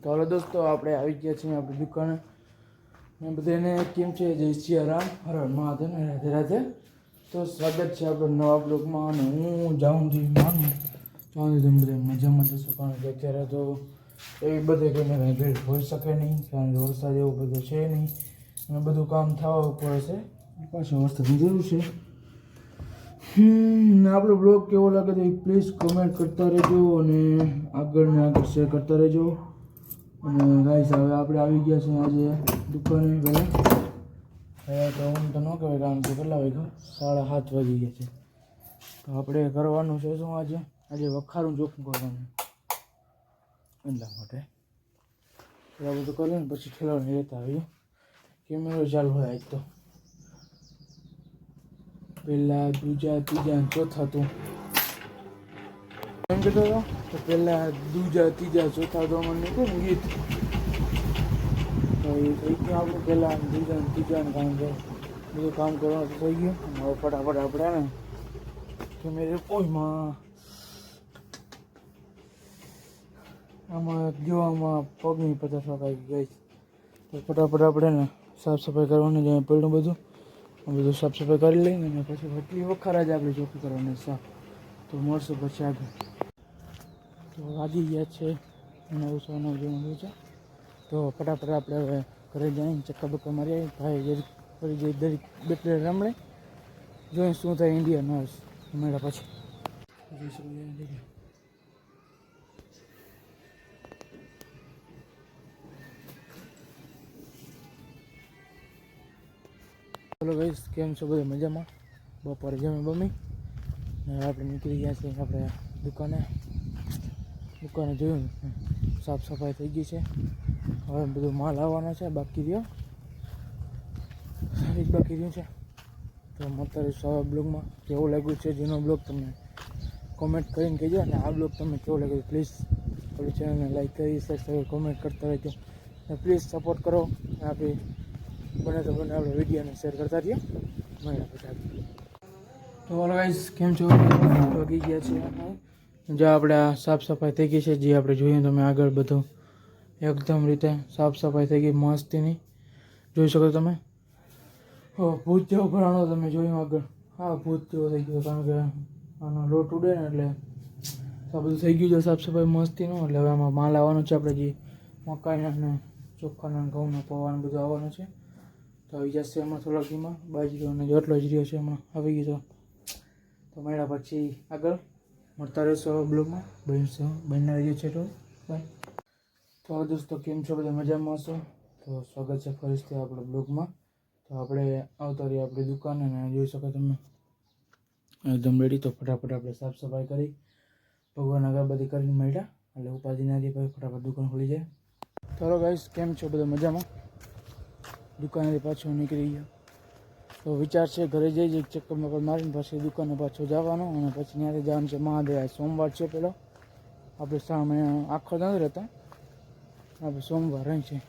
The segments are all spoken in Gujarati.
તો હલો દોસ્તો, આપણે આવી ગયા છીએ આપણી દુકાને. ને બધાને કેમ છે? જય સિયારામ. હર હર ને રાધે રાધે. તો સ્વાગત છે આપણો નવા બ્લોગમાં અને હું જાઉં છું માનું જાઉં છું બધે મજામાં જશે કારણ કે અત્યારે તો એવી બધે કાંઈ ભીડ હોઈ શકે નહીં, કારણ કે વરસાદ એવો બધો છે નહીં, અને બધું કામ થવા ઉપર છે પાછો વરસાદની જરૂર છે. આપણો બ્લોગ કેવો લાગે તો પ્લીઝ કમેન્ટ કરતા રહેજો અને આગળ ને આગળ શેર કરતા રહેજો. અને ગાઈસ હવે આપણે આવી ગયા છીએ આજે દુકાને પહેલાં. હવે તો હું તો ન કહેવાય, કારણ કે કેટલા વાગ્યા સાડા સાત વાગી ગયા છે. તો આપણે કરવાનું છે શું આજે? આજે વખારું ચોખ્ખું કરવાનું. એટલા માટે. આ બધું કરીને પછી ખેલાડીને લેતા આવીએ. કેમેરો ચાલુ હોય આજ તો. પહેલાં, બીજા, ત્રીજા ચોથા તો એમ કહેતો હતો તો પહેલા દૂજા, ત્રીજા, ચોથા તો મને કહું ને ગીત. તો એ થઈ ગયું આપણું પહેલા બીજા ને ત્રીજા ને કારણ કે બધું કામ કરવાનું તો થઈ ગયું. અને હવે ફટાફટ આપણે ને કે મેરે ઓયમાં આમાં જોવામાં પગની પચાસ વાગે ગઈ તો ફટાફટ આપણે ને સાફ સફાઈ કરવાની જાય પડ્યું બધું. આ બધું સાફ સફાઈ કરી લઈને અને પછી એટલી વખત જ આપણે ચોખ્ખું કરવાની સાફ તો મળશું પછી આગળ. તો વાગી ગયા છે નવસો નવ જેવું છે. તો ફટાફટ આપણે હવે ઘરે જઈને ચક્કા બક્કા મારી ભાઈ જરીક ફરી જઈ દરેક બેટલે રમણે. જોઈએ શું થાય ઇન્ડિયા નર્સ મળ્યા પછી. ચલો ગઈશ કેમ છો બધા? મજામાં? બપોરે જમી બમી? આપણે નીકળી ગયા છીએ આપણે દુકાને. દુકાને જોયું સાફ સફાઈ થઈ ગઈ છે. હવે બધું માલ આવવાનો છે, બાકી રહ્યો. સારી બાકી રહ્યું છે. તો અત્યારે સવા બ્લોગમાં કેવું લાગ્યું છે, જૂનો બ્લોગ તમને કોમેન્ટ કરીને કહેજો. અને આ બ્લોગ તમને કેવો લાગ્યો પ્લીઝ આપણી ચેનલને લાઈક કરી સબસ્ક્રાઈબ કોમેન્ટ કરતા રહેજો. અને પ્લીઝ સપોર્ટ કરો. આપણી બને તો બને, આપણે વિડીયોને શેર કરતા રહીએ. મળ્યા પછી તો ઓલ ગાઈસ કેમ છો? વાગી ગયા છે. જે આપણે આ સાફ સફાઈ થઈ ગઈ છે, જે આપણે જોઈએ તમે આગળ બધું, એકદમ રીતે સાફ સફાઈ થઈ ગઈ, મસ્તીની. જોઈ શકો તમે? હો ભૂત જેવો ભરાણો તમે જોયું આગળ. હા ભૂત જેવો થઈ ગયો, કારણ કે આનો લોટ ઉડે ને એટલે આ બધું થઈ ગયું છે સાફ સફાઈ, મસ્તીનું. એટલે હવે આમાં માલ આવવાનો છે આપણે જે મકાઈના ને ચોખાના ને ઘઉંના પૌવાનું બધું આવવાનું છે. તો આવી જશે હમણાં થોડાક દીમાં બાજરીઓને જેટલો જ રહ્યો છે હમણાં આવી ગયો તો મળ્યા પછી આગળ. મળતા રહેશો બ્લોગમાં. બનશો બનના રહીએ છે તો. બાય તો દોસ્તો, કેમ છો? બધા મજામાં હશો? તો સ્વાગત છે ફરીથી આપણા બ્લોગમાં. તો આપણે આવતા રહીએ આપણી દુકાને અને જોઈ શકો તમે. એકદમ રેડી તો ફટાફટ આપણે સાફ સફાઈ કરી. ભગવાન બધી કરીને મળ્યા. એટલે ઉપાધિ ના રહી પછી ફટાફટ દુકાન ખોલી જાય. ચાલો ગાઈસ કેમ છો? બધા મજામાં? દુકાનેથી પાછો નીકળી ગયો. તો વિચાર છે, ઘરે જઈ જઈ ચક્કર મકર મારીને પછી દુકાને પાછો જવાનો અને પછી ત્યાંથી જવાનું છે મહાદેવ સોમવાર છે પેલો. આપણે સામે આખો નથી રહેતા. આપણે સોમવાર છે.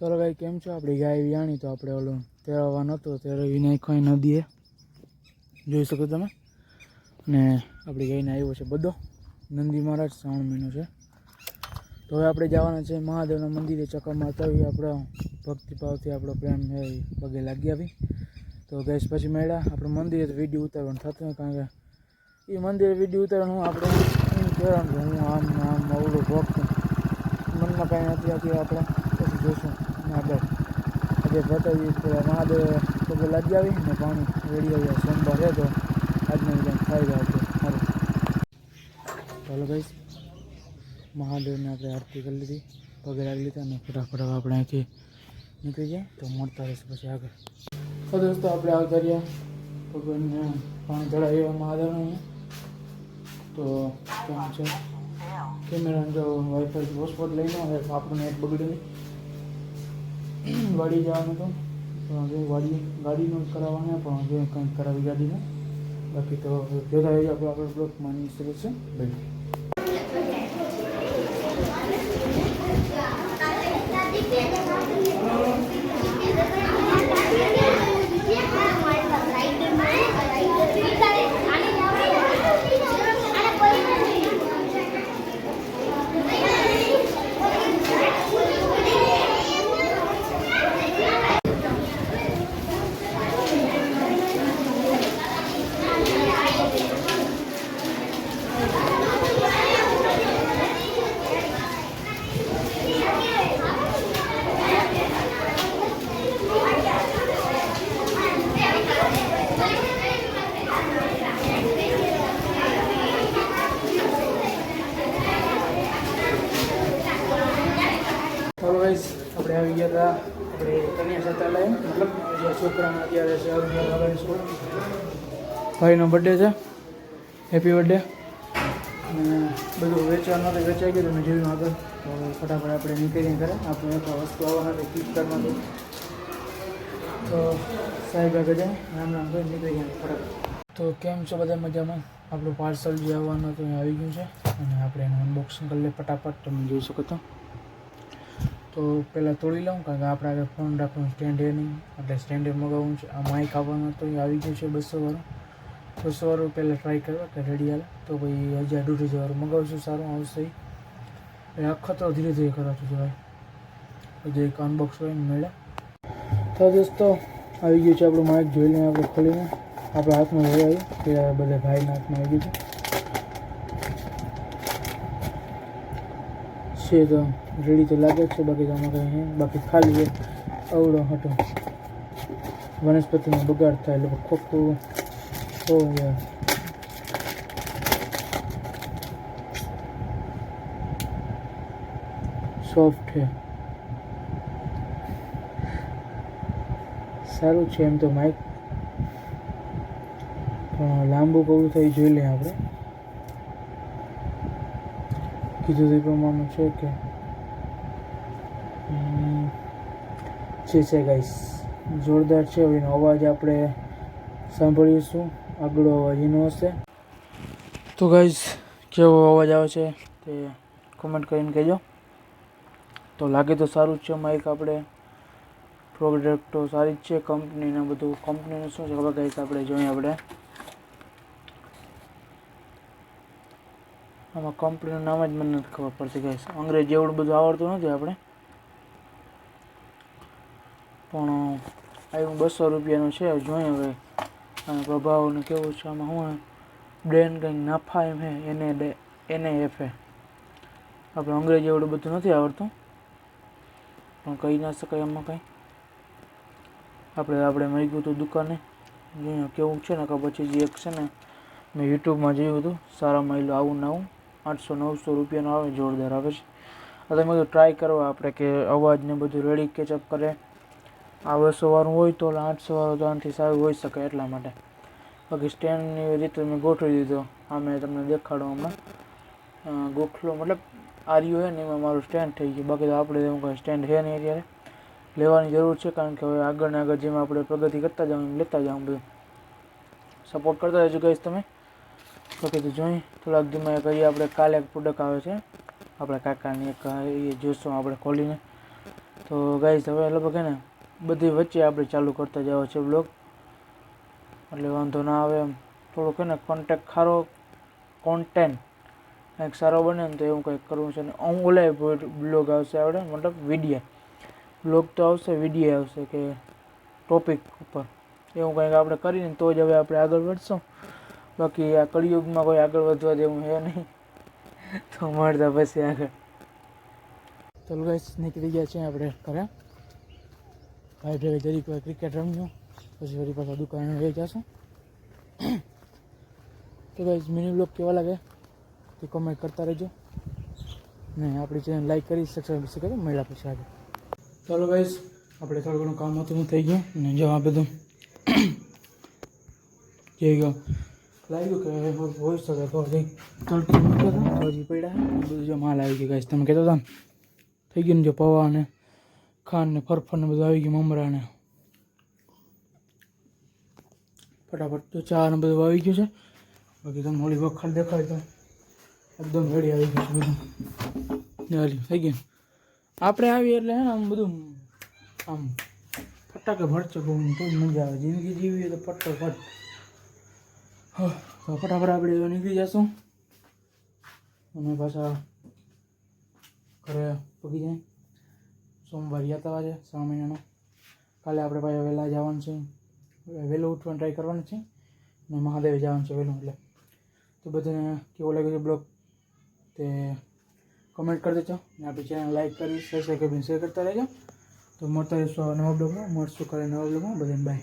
ચાલો ભાઈ, કેમ છો? આપણી ગાય વિયાણી તો આપણે ઓલો તેરવા નહોતો તેરવી વિનાયક નદીએ. જોઈ શકો તમે? અને આપણી ગાયને આવ્યો છે બધો. નંદી મહારાજ શ્રાવણ મહિનો છે. તો હવે આપણે જવાના છે મહાદેવના મંદિરે ચક્કર મારતા આપણો ભક્તિભાવથી આપણો પ્રેમ એ પગે લાગી આવી. તો ગેસ પછી મળ્યા. આપણે મંદિરે તો વીડિયો ઉતારવાનું થતું હોય, કારણ કે એ મંદિરે વીડિયો ઉતારવાનું આપણે એમ કહેવાનું કે હું આમ આમ અવડું ભક્ત મનમાં કાંઈ નથી આવતી આપણે. પછી જોશું. આગળ. આજે બતાવીએ થોડા મહાદેવ પગે લાગી આવી ને પાણી રેડી આવ્યા. સોમવાર છે તો આજનો વિધાન થઈ જાય હતો સારું ચાલો ભાઈ. મહાદેવને આપણે આરતી કરી લીધી. પગે લાગી લીધા અને ફટાફટ આપણે અહીંથી નીકળી જાય તો મળતા રહેશે પછી આગળ. તો દોસ્તો આપણે આવતા રહ્યા ભગવાનને પાણી ચડાવીએ મહાદેવને અહીંયા. તો કેમ છે? કેમેરા જો વાઈફાઈ હોસ્પોટ લઈને હવે આપણું નેટ બગડ્યું નહીં. વાડી જવાનું હતું પણ હવે વાડી ગાડીનું કરાવવાને પણ હવે કંઈક કરાવી ગાડીને બાકી તો જોતા રહીએ આપણે આપણે બ્લોકમાં શરૂ છે. ભાઈ ગાઈસ આપણે આવી ગયા હતા આપણે કન્યા છાત્રાલય. મતલબ જે છોકરાના અત્યારે છે અગિયાર વાગ્યાની સ્કૂલ ભાઈનો બર્થડે છે. હેપી બર્થડે અને બધું વેચવાનું હતું વેચાઈ ગયું તમે જોયું આગળ તો ફટાફટ આપણે નીકળીને કરે આપણે એક વસ્તુ આવવાના હતી કરવાનું. તો સાહેબ આગળ જાય રામ રામ કરી નીકળી ગયા ફટાફટ. તો કેમ છો બધા મજામાં? આપણું પાર્સલ જે આવવાનું હતું એ આવી ગયું છે. અને આપણે એનું અનબોક્સિંગ કરી લઈએ ફટાફટ. તમે જોઈ શકો તો તો પહેલાં તોડી લઉં, કારણ કે આપણે આગળ ફોન રાખવાનું સ્ટેન્ડ એ નહીં. એટલે સ્ટેન્ડે મગાવવું છે. આ માઇક આવવાનું તો એ આવી ગયું છે બસો વાળું. બસો વાળું પહેલાં ટ્રાય કરવા કે રેડી હાલ. તો પછી હજાર દોઢ હજાર વાળું મગાવશું સારું, આવશે એ આખો તો ધીરે ધીરે કરાતું જવાય હજી એક અનબોક્સ હોય મળે. તો દોસ્તો, આવી ગયું છે આપણું માઇક જોઈ લઈએ આપણે ખોલીને. આપણા હાથમાં જોઈ આવ્યું કે બધા ભાઈના હાથમાં આવી ગયું છે. છે તો રેડી તો લાગે જ છે, બાકી તો આમાં કંઈ હે બાકી ખાલી છે અવડો હટો વનસ્પતિનો બગાડ થાય એટલે ખોખું. ઓ યાર. સોફ્ટ છે. સારું છે એમ તો માઇક પણ લાંબુ કવું થઈ જોઈ લઈએ આપણે. કીધું તે પ્રમાણે છે કે છે છે ગાઈસ જોરદાર છે હવે એનો અવાજ આપણે સાંભળીશું આગળ અવાજ એનો હશે તો ગાઈસ કેવો અવાજ આવે છે તે કમેન્ટ કરીને કહેજો. તો લાગે તો સારું જ છે માઇક આપણે પ્રોડક્ટ તો સારી જ છે કંપનીને બધું. કંપનીનું શું છે ખબર ગાઈસ આપણે જોઈએ આપણે આમાં કંપનીનું નામ જ મને નથી ખબર પડતી ગાઈસ અંગ્રેજી એવડું બધું આવડતું નથી આપણે. પણ આવ્યું બસો રૂપિયાનું છે જોઈએ હવે. અને પ્રભાવને કેવું છે, આમાં શું બ્રેન કંઈક નાફા એમ હે, એને એને એફે આપણે અંગ્રેજી એવડું બધું નથી આવડતું. પણ કહી ના શકાય એમાં કંઈ. આપણે આપણે મળી ગયું હતું દુકાને. જોઈએ કેવું છે ને કે પછી જે એક છે ને, મેં યુટ્યુબમાં જોયું હતું, સારા મહિલો આવું ને આવું. આઠસો નવસો રૂપિયાનું આવે જોરદાર આવે છે. આ તમે બધું ટ્રાય કરવા આપણે કે અવાજ ને બધું રેડી કેચઅપ કરે. આ બસો વાળું હોય તો ઓલા આઠસો વાળું તો આનાથી સારું હોઈ શકે એટલા માટે. બાકી સ્ટેન્ડની રીતે મેં ગોઠવી દીધો. આ મેં તમને દેખાડું હમણાં. અ, ગોખલો મતલબ આર્યું હોય ને એમાં મારું સ્ટેન્ડ થઈ ગયું. બાકી તો આપણે એવું કંઈ સ્ટેન્ડ છે નહીં અત્યારે. લેવાની જરૂર છે કારણ કે હવે આગળ ને આગળ જેમ આપણે પ્રગતિ કરતા જાઉં એમ લેતા જાઉં બધું. સપોર્ટ કરતા રહેજો ગઈશ તમે. તો જોઈ, થોડાક ધીમે કરીએ આપણે કાલે એક પ્રોડક્ટ આવે છે. આપણા કાકાની એક એ જોશું આપણે ખોલીને. તો ગાઈઝ હવે લગભગ ને બધી વચ્ચે આપણે ચાલુ કરતા જવા છે બ્લોગ એટલે વાંધો ના આવે એમ. થોડુંક એને કોન્ટેક્ટ ખારો કોન્ટેન્ટ કંઈક સારો બને ને તો એવું કંઈક કરવું છે. ને ઓલા બ્લોગ આવશે આપણે મતલબ વિડીયા બ્લોગ તો આવશે વીડિયો આવશે કે ટોપિક ઉપર. એવું કંઈક આપણે કરીને તો જ હવે આપણે આગળ વધશું. બાકી આ કળિયુગમાં કોઈ આગળ વધવા જેવું હે નહીં. તો મળતા પછી આગળ. ચાલો ગાઈસ નીકળી ગયા છે આપણે ઘરે. ભાઈ ભાઈ જરીક વાર ક્રિકેટ રમ્યું. પછી ફરી પાછા દુકાને રહી જશું. તો ગાઈસ મિની બ્લોગ કેવા લાગે? તે કોમેન્ટ કરતા રહેજો. ને આપણી ચેનલ લાઈક કરી સબસ્ક્રાઈબ કરી કરો મળ્યા પછી આગળ. ચાલો ગાઈસ આપણે થોડું ઘણું કામ હતું થઈ ગયું. ને જો આ બધું જઈ ગયો લાગ્યું કે હોઈ શકે તો હજી તડકી મૂક્યો હતો. હજી પડ્યા. બધું જો માલ આવી ગયો ગાઈશ તમે કહેતા હતા ને? થઈ ગયું ને જો પવા ને ખાંડ ને ફરફર ને બધું આવી ગયું મમરા ને. ફટાફટ તો ચા ને બધું આવી ગયું છે. બાકી તમને હોળી વખત દેખાય તો એકદમ રેડી આવી ગયું બધું. હાલી થઈ ગયું. આપણે આવીએ એટલે આમ બધું આમ ફટાકે ભરચે બહુ તો મજા આવે. જિંદગી જીવીએ તો ફટાફટ. તો ફટાફટ આપણે નીકળી જશું અને પાછા ઘરે પગી જાય. સોમવાર યાત્રા છે, શ્રાવણ મહિનાનો. કાલે આપણે પાછા વહેલા જવાનું છે. વહેલું ઉઠવાનું ટ્રાય કરવાનું છે. અને મહાદેવ જવાનું છે વહેલું એટલે. તો બધાને કેવો લાગ્યો છે બ્લોગ? તે કમેન્ટ કરી દેજો. અને આપણી ચેનલ લાઈક કરી સબસ્ક્રાઈબ કરીને શેર કરતા રહેજો. તો મળતા રહીશું નવા બ્લોગમાં. મળશું કાલે નવા બ્લોગમાં. બધાને બાય